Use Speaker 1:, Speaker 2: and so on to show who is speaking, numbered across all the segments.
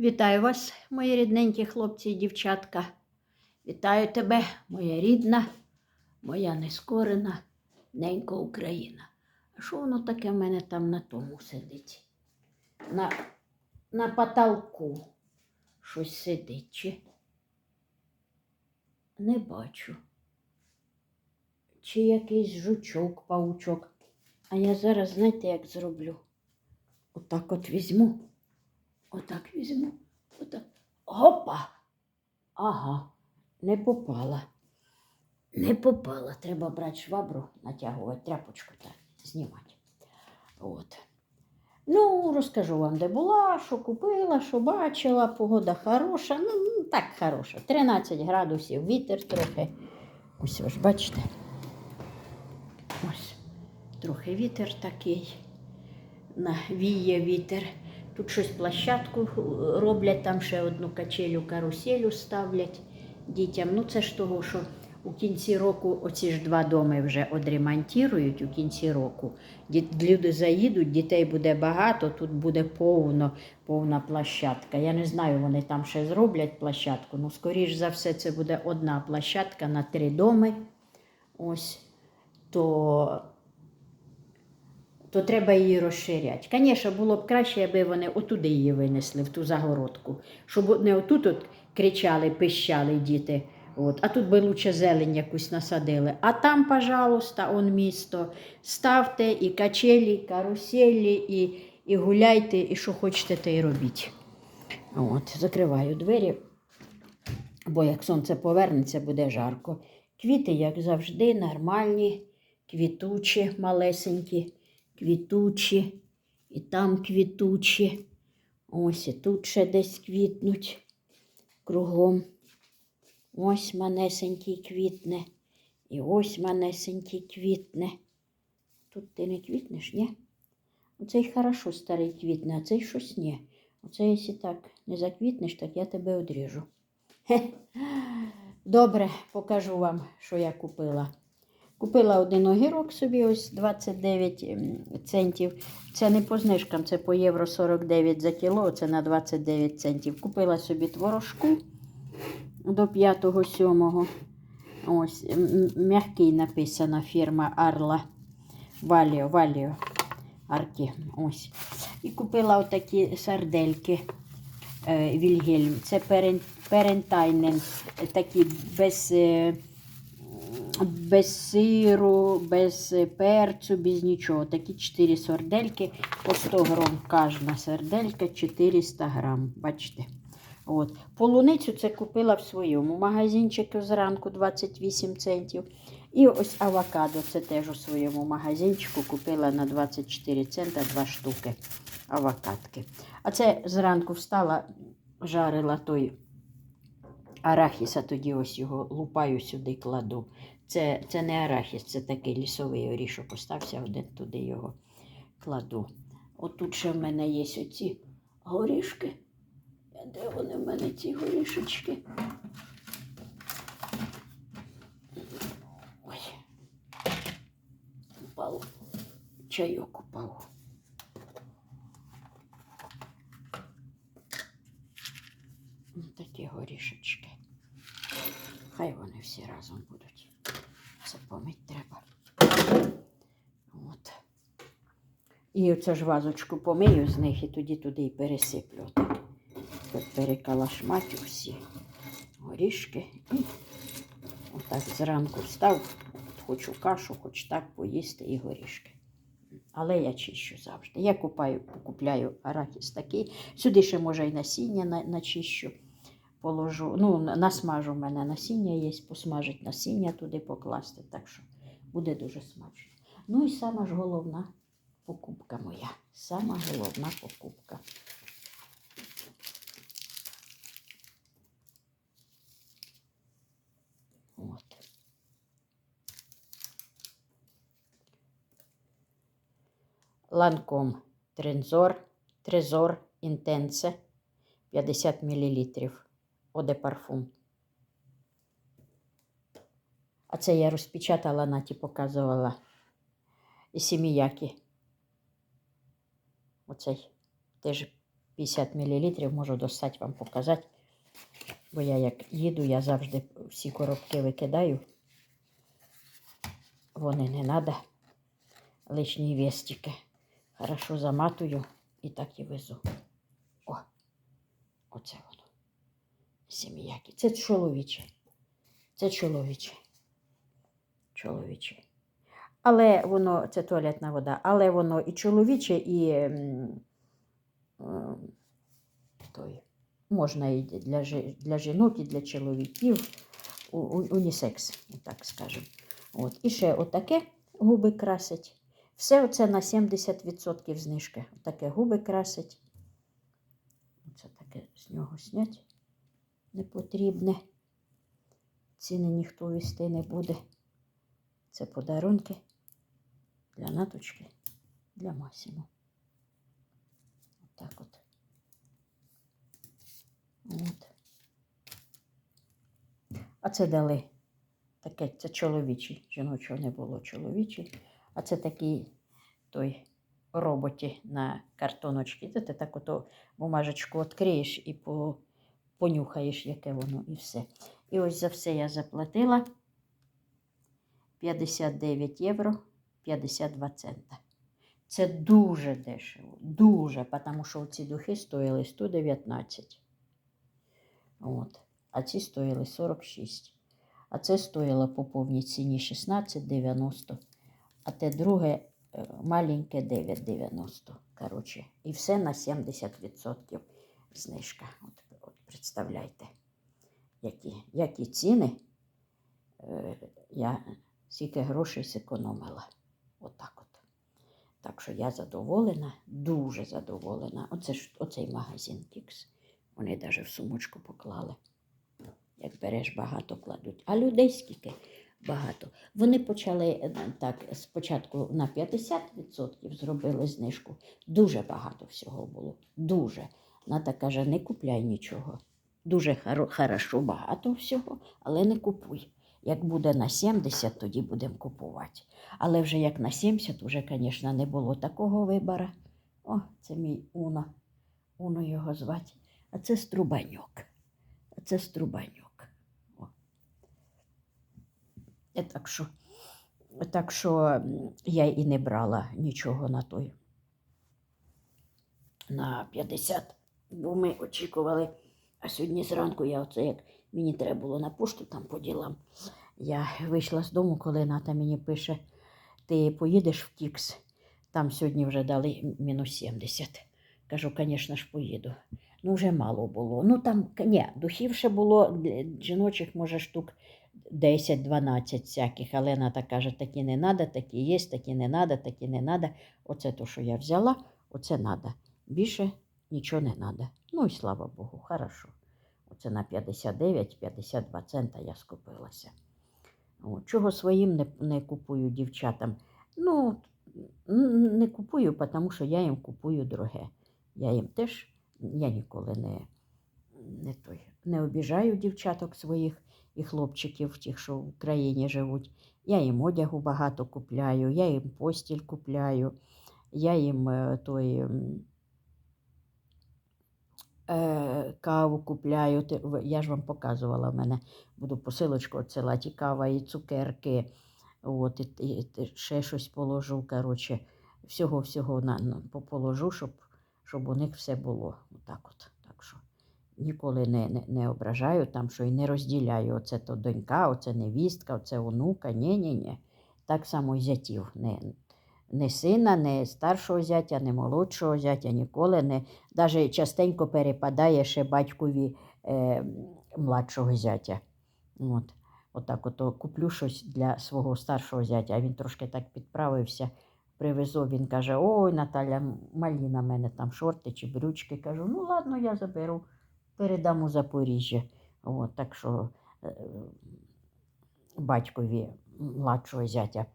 Speaker 1: Вітаю вас, мої рідненькі хлопці і дівчатка. Вітаю тебе, моя рідна, моя нескорена, ненька Україна. А що воно таке в мене там на тому сидить? На, на потолку щось сидить чи? Не бачу. Чи якийсь жучок, паучок. А я зараз, знаєте, як зроблю? Отак от візьму. Отак візьму. Отак. Гопа. Ага, не попала. Не попала. Треба брати швабру, натягувати тряпочку та знімати. От. Ну, розкажу вам, де була, що купила, що бачила. Погода хороша. Ну, ну, так хороша. 13 градусів, вітер трохи. Ось ви ж бачите. Ось. Трохи вітер такий. Навіє вітер. Тут щось площадку роблять, там ще одну качелю, каруселю ставлять дітям. Ну це ж того, що у кінці року оці ж два доми вже одремонтують у кінці року. Люди заїдуть, дітей буде багато, тут буде повно, повна площадка. Я не знаю, вони там ще зроблять площадку. Ну, скоріш за все, це буде одна площадка на три доми. Ось. То то треба її розширяти. Звісно, було б краще, аби вони отуди її винесли, в ту загородку. Щоб не отут от кричали, пищали діти. От. А тут би лучше зелень якусь насадили. А там, пожалуйста, он місто. Ставте і качелі, і каруселі, і, і гуляйте, і що хочете, те й робіть. От, закриваю двері, бо як сонце повернеться, буде жарко. Квіти, як завжди, нормальні, квітучі, малесенькі квітучі, і там квітучі. Ось і тут ще десь квітнуть кругом. Ось манесенький квітне. І ось манесенький квітне. Тут ти не квітнеш, ні? Оцей хорошо старий квітне, а цей щось ні. Оце, якщо так не заквітнеш, так я тебе одріжу. Добре, покажу вам, що я купила. Купила один огірок собі, ось 29 центів. Це не по знижкам, це по євро 49 за кіло, це на 29 центів. Купила собі творожку до 5-7. Ось, м'який написана фірма Арла. Валіо, Валіо. Аркі. Ось. І купила отакі сардельки е, Вільгельм. Це перен, перентайнен, е, такі без. Е, без сиру, без перцю, без нічого. Такі 4 сардельки по 100 грам. Кожна сарделька 400 грам. Бачите? От. Полуницю це купила в своєму магазинчику зранку 28 центів. І ось авокадо це теж у своєму магазинчику купила на 24 цента 2 штуки авокадки. А це зранку встала, жарила той арахіс, а тоді ось його лупаю сюди кладу. Це, це не арахіс, це такий лісовий орішок. Остався один туди його кладу. Отут ще в мене є оці горішки. Де вони в мене ці горішечки? Ой. Упав. Чайок упав. Такі горішечки. Хай вони всі разом будуть. Все помить треба. От. І оцю ж вазочку помию з них і тоді туди і пересиплю. От перекалашматю всі горішки. І отак зранку встав, от хочу кашу, хоч так поїсти і горішки. Але я чищу завжди. Я купаю, купляю арахіс такий. Сюди ще може і насіння на- начищу. Положу, ну, насмажу в мене насіння є, посмажить насіння туди покласти, так що буде дуже смачно. Ну і сама ж головна покупка моя. Сама головна покупка. От. Ланком Трензор, Трезор Інтенсе 50 мл. Оде парфум. А це я розпечатала, Наті показувала. І сіміякі. Оцей теж 50 мл можу достати вам показати. Бо я як їду, я завжди всі коробки викидаю. Вони не треба. Лишні вестики. Хорошо заматую і так і везу. О, оце воно. Сім'які. Це чоловіче. Це чоловіче. Чоловіче. Але воно, це туалетна вода, але воно і чоловіче, і м, той, можна і для, для жінок, і для чоловіків. Унісекс, так скажемо. От. І ще отаке губи красить. Все оце на 70% знижки. Отаке губи красить. Оце таке з нього снять не потрібне. Ціни ніхто вести не буде. Це подарунки для наточки, для Масімо. Отак от. От. А це дали. Таке, це чоловічий. Жіночого не було чоловічий. А це такий той роботі на картоночці. Це ти так ото бумажечку відкриєш і по, понюхаєш, яке воно, і все. І ось за все я заплатила 59 євро 52 цента. Це дуже дешево, дуже, тому що ці духи стоїли 119. От. А ці стоїли 46. А це стоїло по повній ціні 16,90. А те друге е, маленьке 9,90. Коротше, і все на 70% знижка. От, от представляйте, які, які ціни е, я скільки грошей зекономила. Отак от. Так що я задоволена, дуже задоволена. Оце ж оцей магазин Кікс. Вони навіть в сумочку поклали. Як береш, багато кладуть. А людей скільки багато. Вони почали е, так спочатку на 50% зробили знижку. Дуже багато всього було. Дуже. Ната каже, не купляй нічого. Дуже хорошо, багато всього, але не купуй. Як буде на 70, тоді будемо купувати. Але вже як на 70, вже, звісно, не було такого вибору. О, це мій Уно. Уно його звати. А це Струбанюк. А це Струбанюк. О. Е, Так що, так що я і не брала нічого на той. На 50. Бо ми очікували. А сьогодні зранку я оце як мені треба було на пошту там по ділам. Я вийшла з дому, коли Ната мені пише, ти поїдеш в Тікс. Там сьогодні вже дали мінус 70. Кажу, звісно ж, поїду. Ну, вже мало було. Ну там, ні, духів ще було жіночих, може, штук 10-12 всяких. Але Ната каже, такі не треба, такі є, такі не треба, такі не треба. Оце то, що я взяла, оце треба. Більше нічого не треба. Ну і слава Богу, хорошо. Оце на 59-52 цента я скупилася. Чого своїм не, не купую дівчатам? Ну, не купую, тому що я їм купую дороге. Я їм теж я ніколи не, не, той, не обіжаю дівчаток своїх і хлопчиків, тих, що в Україні живуть. Я їм одягу багато купляю, я їм постіль купляю, я їм е, той. Е, каву купляю. Я ж вам показувала в мене. Буду посилочку відсилати, і кава, і цукерки. От, і, і, і ще щось положу. Коротше, всього-всього на, поположу, щоб, щоб у них все було. Отак от. Так що ніколи не, не, не ображаю там, що і не розділяю. Оце то донька, оце невістка, оце онука. Ні, ні, ні. Так само і зятів. Не, не сина, не старшого зятя, не молодшого зятя, ніколи не. Навіть частенько перепадає ще батькові е, младшого зятя. От. Отак ото куплю щось для свого старшого зятя, а він трошки так підправився. Привезу, він каже: Ой, Наталя, малі на мене там шорти чи брючки. Кажу, ну ладно, я заберу, передам у Запоріжжя. От, так що е, батькові младшого зятя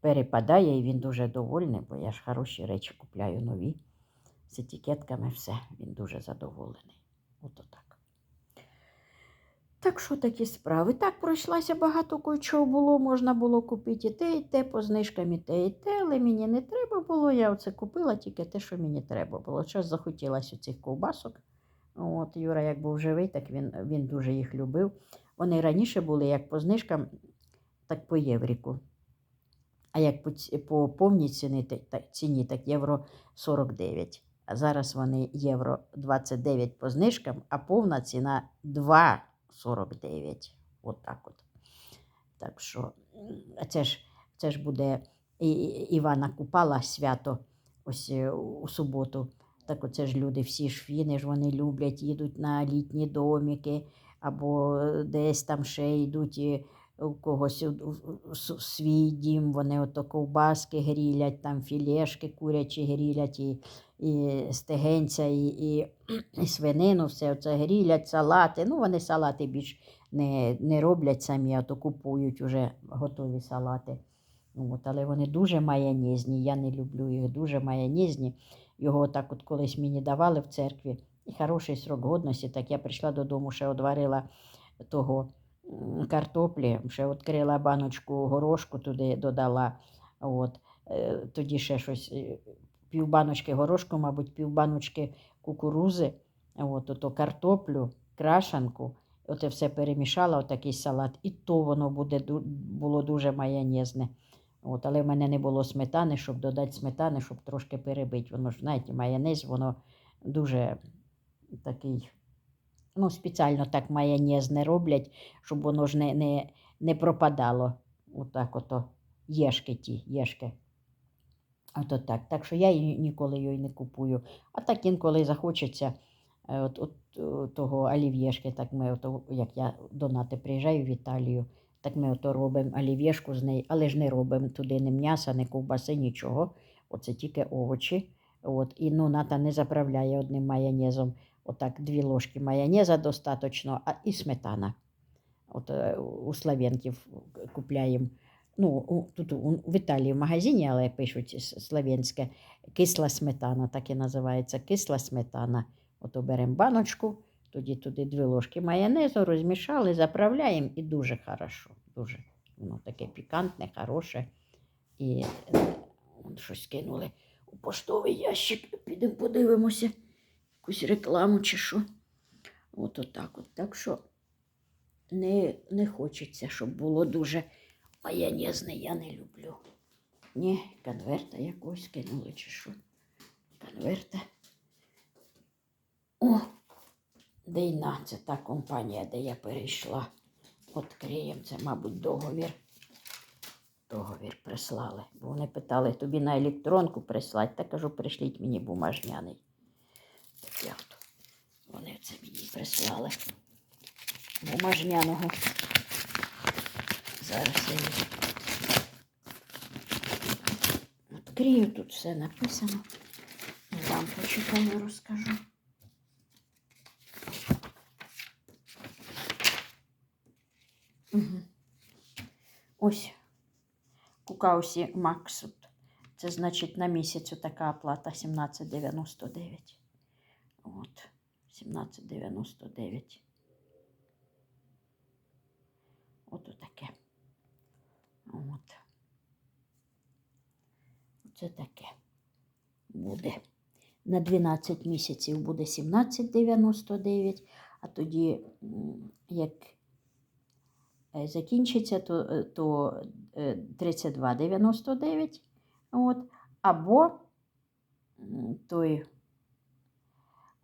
Speaker 1: перепадає, і він дуже довольний, бо я ж хороші речі купляю нові з етикетками, все. Він дуже задоволений. От отак. Так що такі справи? Так пройшлася багато кое чого було, можна було купити і те, і те, по знижкам і те, і те, але мені не треба було. Я оце купила тільки те, що мені треба було. Щось захотілося цих ковбасок. От, Юра, як був живий, так він, він дуже їх любив. Вони раніше були як по знижкам, так по євріку. А як по, повній ціні, так, євро 49. А зараз вони євро 29 по знижкам, а повна ціна 2,49. От от. Так що це ж, це ж буде і- Івана Купала свято ось е, у суботу. Так оце ж люди, всі ж фіни ж вони люблять, їдуть на літні домики, або е, десь там ще йдуть і у когось свій дім, вони ото ковбаски грілять, там філешки курячі грілять, і, і стегенця, і, і, і свинину, все це грілять, салати. Ну, вони салати більш не, не роблять самі, а то купують уже готові салати. От, але вони дуже майонезні, я не люблю їх, дуже майонезні. Його так от колись мені давали в церкві. І хороший срок годності. Так я прийшла додому, ще одварила того картоплі, ще відкрила баночку горошку туди додала. От. Е, Тоді ще щось, е, півбаночки горошку, мабуть, півбаночки кукурузи, от, ото картоплю, крашанку. Оце все перемішала, отакий салат, і то воно буде, було дуже майонезне. От, але в мене не було сметани, щоб додати сметани, щоб трошки перебити. Воно ж, знаєте, майонез, воно дуже такий, ну, спеціально так майонез не роблять, щоб воно ж не, не, не пропадало. Отак ото єшки ті, єшки. Ото так. Так що я ніколи її не купую. А так інколи захочеться е, от, от, того олів'єшки, так ми, ото, як я до Нати приїжджаю в Італію, так ми ото робимо олів'єшку з неї, але ж не робимо туди ні м'яса, ні ковбаси, нічого. Оце тільки овочі. От, і ну, Ната не заправляє одним майонезом. Отак дві ложки майонеза достатньо, а і сметана. От е, у Слав'янків купляємо. Ну, тут в Італії в магазині, але пишуть с- слов'янське кисла сметана, так і називається кисла сметана. Ото беремо баночку, тоді туди дві ложки майонезу, розмішали, заправляємо і дуже хорошо. Дуже воно таке пікантне, хороше. І щось кинули у поштовий ящик. Підемо подивимося. Якусь рекламу чи що. От отак от. Так що не, не хочеться, щоб було дуже майонезне, я не люблю. Ні, конверта якогось кинули чи що. Конверта. О, Дейна, це та компанія, де я перейшла. Откриємо, це, мабуть, договір. Договір прислали. Бо вони питали, тобі на електронку прислати. Та кажу, пришліть мені бумажняний. Так я от. Вони це мені прислали. Бумажняного. Зараз я її відкрию, тут все написано. Вам почитаю, розкажу. Угу. Ось Кукаусі Максут. Це значить на місяць така оплата 17,99. От, 17,99. От таке. От. Це таке буде. На 12 місяців буде 17,99, а тоді, як е, закінчиться, то, е, то е, 32,99. От. Або той,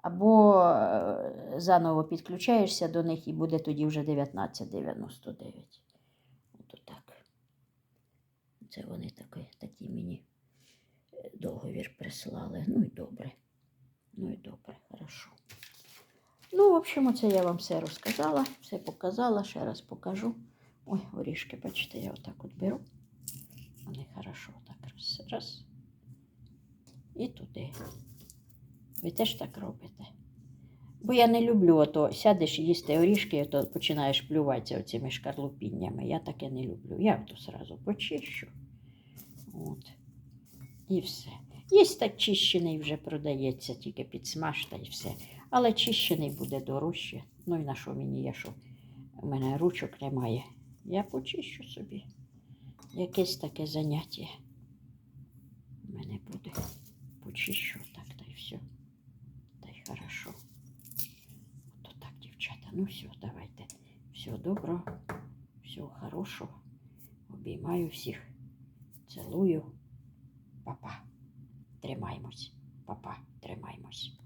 Speaker 1: або е, заново підключаєшся до них і буде тоді вже 19,99. От так. Це вони такі, такі мені е, договір прислали. Ну і добре. Ну і добре, хорошо. Ну, в общем, це я вам все розказала, все показала, ще раз покажу. Ой, горішки, бачите, я отак от беру. Вони хорошо так раз, раз. І туди. Ви теж так робите. Бо я не люблю, ото сядеш їсти орішки, то починаєш плюватися оцими шкарлупіннями. Я таке не люблю. Я ото сразу почищу. От. І все. Є так чищений вже продається, тільки підсмаж та і все. Але чищений буде дорожче. Ну і на що мені я що? У мене ручок немає. Я почищу собі. Якесь таке заняття. У мене буде. Почищу так, та й все. Та й хорошо. Ото так, дівчата. Ну все, давайте. Всього доброго, всього хорошого. Обіймаю всіх. Цілую. Папа. Тримаймось. Папа, тримаймось.